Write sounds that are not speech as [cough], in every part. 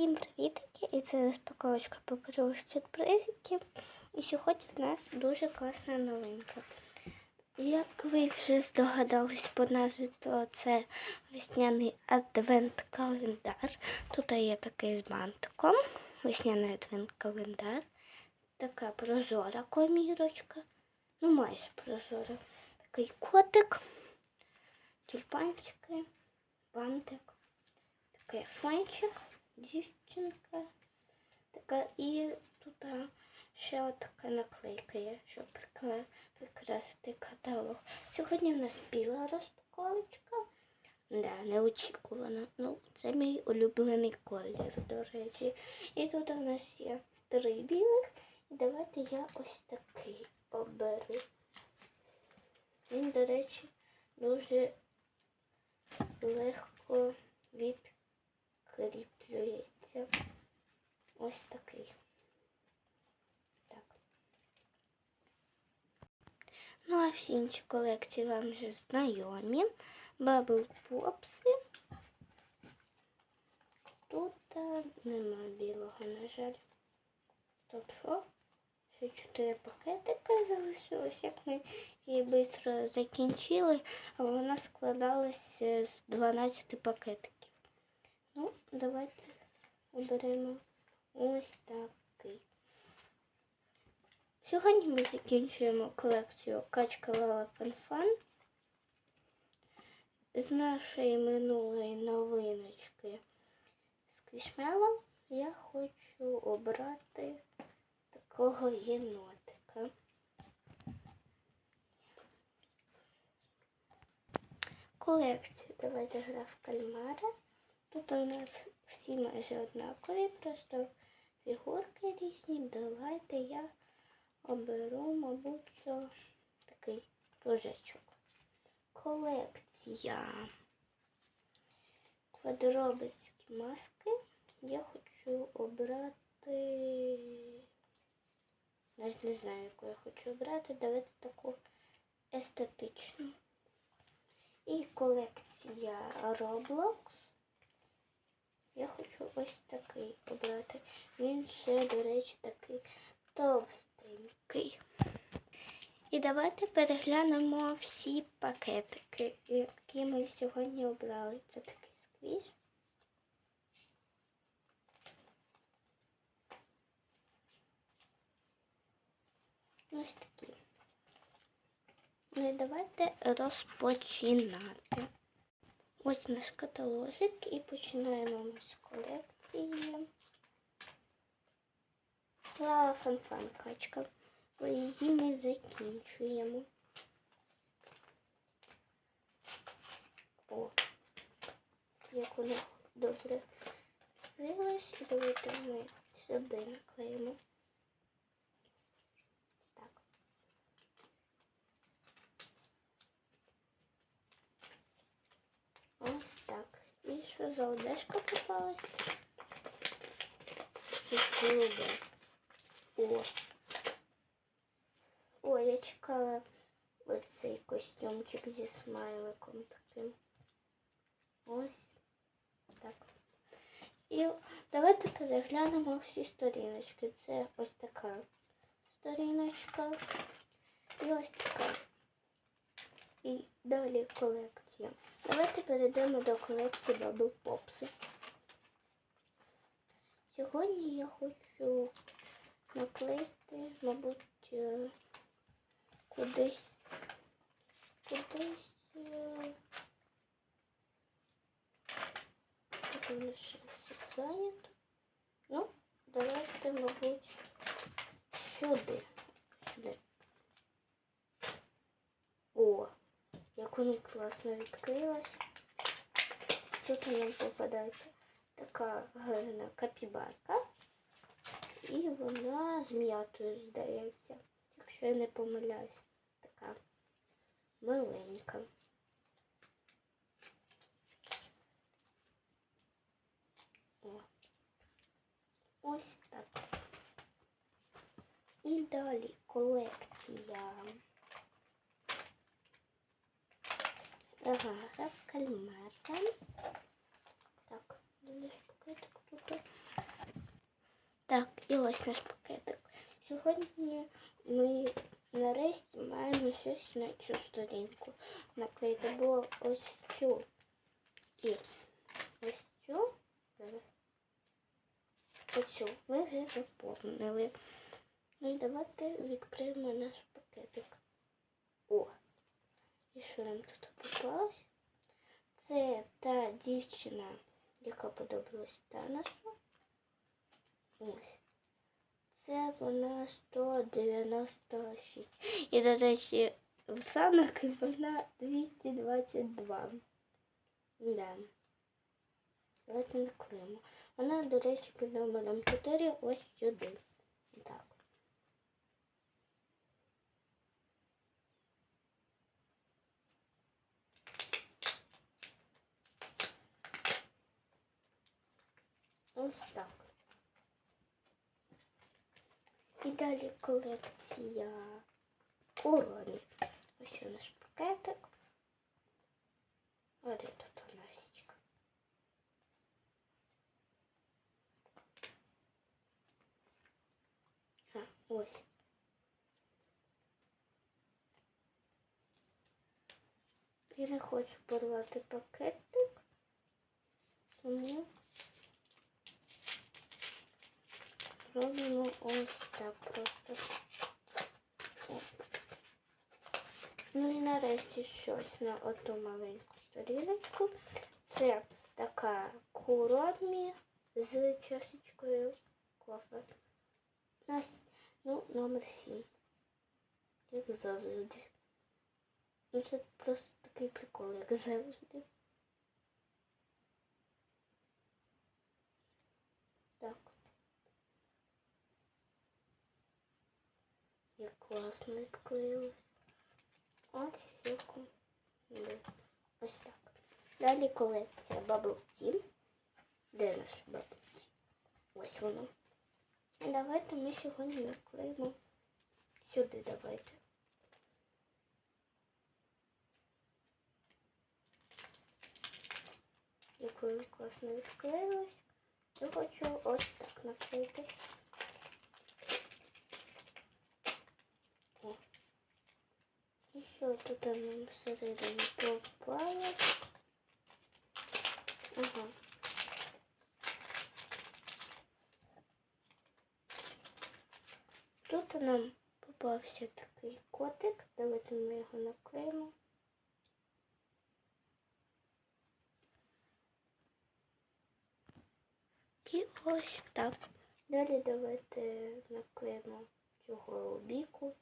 Всім привітки! І це розпаковочка паперових сюрпризиків. І сьогодні в нас дуже класна новинка. Як ви вже здогадались по назві, то це весняний адвент-календар. Тут є такий з бантиком. Весняний адвент-календар. Така прозора комірочка. Ну, майже прозора. Такий котик, тюльпанчики, бантик, такий фончик, дівчинка. Така і тут ще от така наклейка є, щоб прикрасити каталог. Сьогодні в нас біла розпаковочка. Да, неочікувано. Ну, це мій улюблений колір, до речі. І тут у нас є три білих. І давайте я ось такий оберу. Він, до речі, дуже легко відкріплюється. Ось такий. Так. Ну, а всі інші колекції вам вже знайомі. Бабл попси. Тут нема білого, на жаль. Стоп, що? Ще чотири пакетика залишилось, як ми її швидко закінчили, а вона складалася з 12 пакетиків. Ну, давайте оберемо ось такий. Сьогодні ми закінчуємо колекцію Качка Лала Фанфан. З нашої минулої новиночки Сквішмело я хочу обрати такого єнотика. Колекція. Давайте гра в кальмара. Тут у нас всі майже однакові, просто фігурки різні. Давайте я оберу, мабуть, що такий кружечок. Колекція. Квадробицькі маски. Я хочу обрати. Навіть не знаю, яку я хочу обрати. Давайте таку естетичну. І колекція Roblox. Я хочу ось такий обрати. Він ще, до речі, такий товстенький. І давайте переглянемо всі пакетики, які ми сьогодні обрали. Це такий сквіш. Ось такі. Ну і давайте розпочинати. Ось наш каталожик і починаємо ми з колекції. Лала фанфан качка. Бо її ми закінчуємо. О, як воно добре. І давайте ми сюди наклеїмо. І що за одежка попалась? Щось голубе. О. О, я чекала оцей костюмчик зі смайликом таким. Ось так. І давайте переглянемо всі сторіночки. Це ось така сторіночка. І ось така. І далі колекція. Давайте перейдемо до колекції Bubble Pops. Сьогодні я хочу наклеїти, мабуть, е, кудись, кудись. е, лише зайнято. Ну, давайте, мабуть. Сюди. О, воно класно відкрилось. Тут нам попадається така гарна капібарка. І вона з м'ятою, здається, якщо я не помиляюсь. Така миленька. О. Ось так. І далі колекція. Ага, гра в. Так, ж пакетик тут. Так, і ось наш пакетик. Сьогодні ми нарешті маємо щось на цю сторінку наклеїти. Було ось цю і ось цю. Оцю ми вже заповнили. Ну і давайте відкриємо наш пакетик. О! І що нам тут попалось? Це та дівчина, яка подобалась Таносу. Ось. Це вона 196. І, до речі, в санок вона 222. Да. Давайте наклеїмо. Вона, до речі, під номером 4 ось сюди. Так. І далі колекція уронів. Ось у наш пакетик. Ось тут у Насічка. А, ось. Я не хочу порвати пакетик, тому робимо ось так просто. Ну і нарешті щось на оту маленьку сторіночку. Це така куромі з чашечкою кофе. Нас, ну, номер 7. Як завжди. Ну це просто такий прикол, як завжди. Так. Як класно відклеїлось. Ось секунду. Ось так. Далі колекція Bubble Tea. Де наш Bubble? Ось воно. І давайте ми сьогодні наклеїмо сюди давайте. Якою класно відклеїлось. Я хочу ось так наклеїти. О. І що тут нам всередині попало? Ага. Тут нам попався такий котик. Давайте ми його наклеїмо. І ось так. Далі давайте наклеїмо цю голубіку.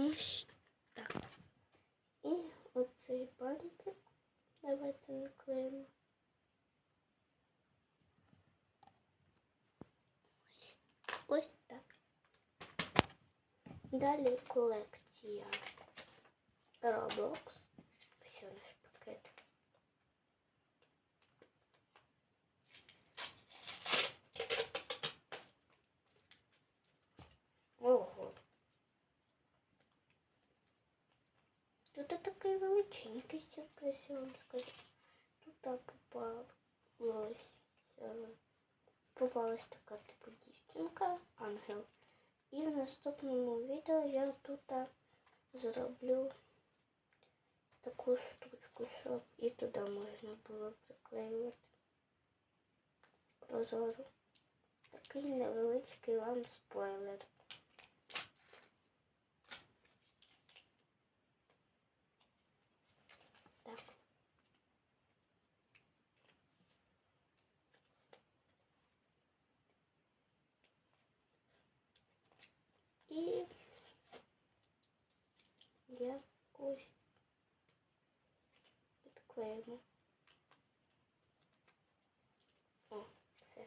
Ось так. І оцей бантик давайте наклеїмо. Ось, ось так. Далі колекція Roblox. величенький сюрприз, я вам скажу. Тут попалась, е, попалась така типу дівчинка, ангел. І в наступному відео я тут зроблю таку штучку, щоб і туди можна було приклеювати прозору. Такий невеличкий вам спойлер. І якусь підклеїмо. О, все.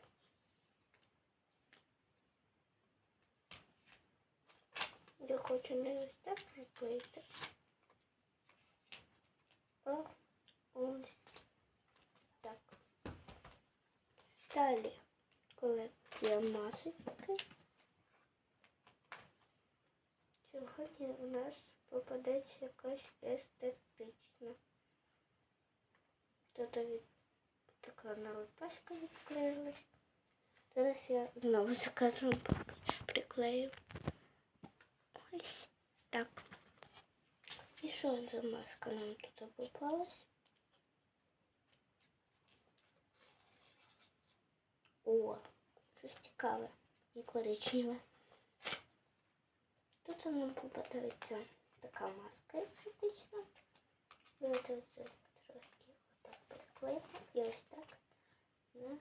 Я хочу не ось так приклеїти. А ось так. Далі колекція масочки. сьогодні у нас попадеться якась естетична. Тут від... така нова пачка відклеїлась. Зараз я знову заказую приклею. Ось так. І що за маска нам тут попалась? О, щось цікаве і коричневе. Тут нам попадається така маска фактично. Давайте оце трошки отак приклеїмо і ось так наклеїмо.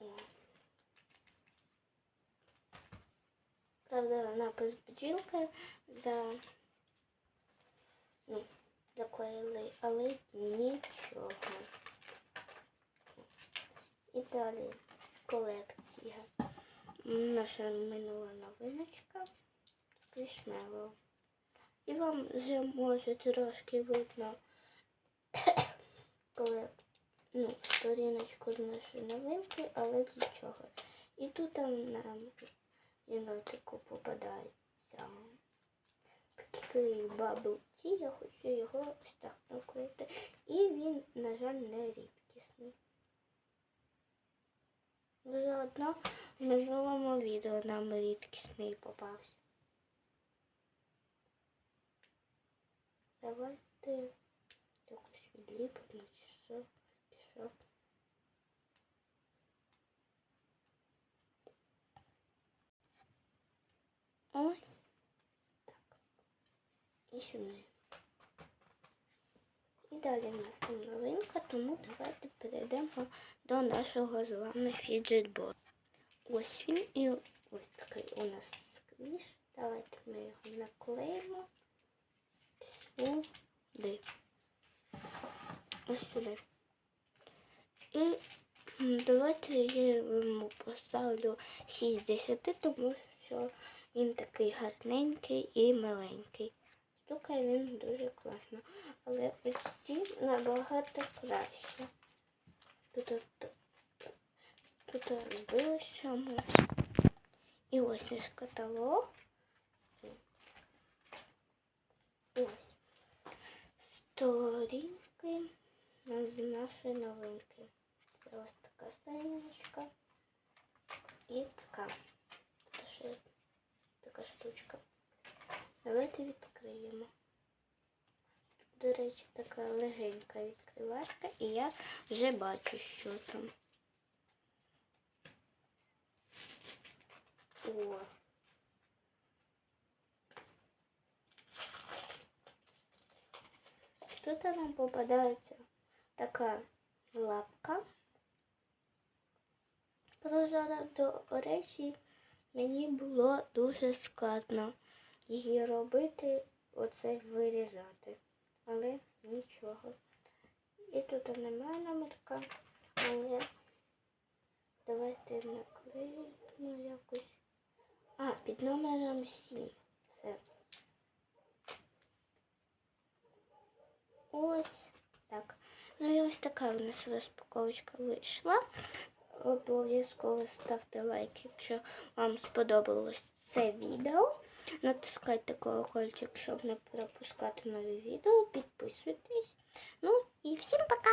О. Правда, напис бджілка за ну, заклеїли, але нічого. І далі колекція. Наша минула новиночка Скрішмело. І вам вже може трошки видно, [coughs] ну, сторіночку з нашої новинки, але нічого. І тут там нам єнотику попадається такий бабл ті, я хочу його ось так наклеїти. І він, на жаль, не рідкісний. Заодно в минулому відео нам рідкісний попався. Давайте якось відліпимо чи що, чи що. Ось так. І сюди. І далі в нас там новинка, тому давайте перейдемо до нашого з вами фіджетборду. Ось він і ось такий у нас сквіш. Давайте ми його наклеїмо сюди. Ось сюди. І давайте я йому поставлю 6 з 10, тому що він такий гарненький і миленький. Стукає він дуже класно. Але ось ці набагато краще. Тут, тут, тут чомусь. І ось наш каталог. Ось. Сторінки з нашої новинки. Це ось така сторіночка. І така. Така штучка. Давайте відкриємо. До речі, така легенька відкривашка, і я вже бачу, що там. О. Тут нам попадається така лапка. Прозора, до речі, мені було дуже складно її робити, оце вирізати. Але нічого. І тут немає номерка, але давайте наклеїмо якось. А, під номером 7. Все. Ось так. Ну і ось така в нас розпаковочка вийшла. Обов'язково ставте лайк, якщо вам сподобалось це відео. Натискайте колокольчик, щоб не пропускати нові відео. Підписуйтесь. Ну і всім пока!